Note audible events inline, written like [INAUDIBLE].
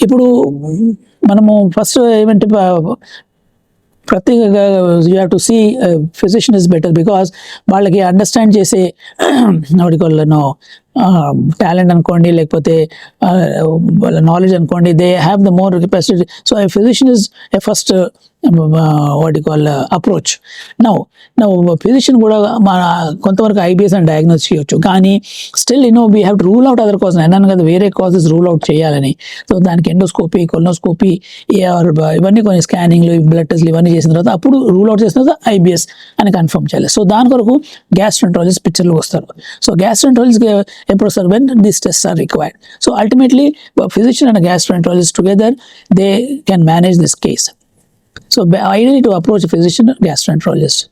ఇప్పుడు మనము ఫస్ట్ ఏమంటే ప- ప్రతి you have to see physician is better because వాళ్ళకి అండర్స్టాండ్ చేసే [CLEARS THROAT] వాడికి వాళ్ళను టాలెంట్ అనుకోండి లేకపోతే వాళ్ళ నాలెడ్జ్ అనుకోండి they have the more capacity so I physician is a first what call approach now now physician కూడా మన కొంతవరకు ఐబిఎస్ అని డయాగ్నోస్ చేయొచ్చు. కానీ still you know we have to rule out other causes అన్నాను కదా వేరే కాజెస్ రూల్ అవుట్ చేయాలని. సో దానికి ఎండోస్కోపీ కొలనోస్కోపీ ఇవన్నీ కొన్ని స్కానింగ్లు బ్లడ్ టెస్ట్లు ఇవన్నీ చేసిన తర్వాత అప్పుడు రూల్ అవుట్ చేసిన తర్వాత ఐబిఎస్ అని కన్ఫర్మ్ చేయాలి. సో దాని కొరకు గ్యాస్ట్రెంట్రాలజిస్ట్ పిక్చర్లు వస్తారు. So gastroenterologist leprosy when these tests are required. So ultimately, a physician and a gastroenterologist together, they can manage this case. So ideally to approach a physician or gastroenterologist.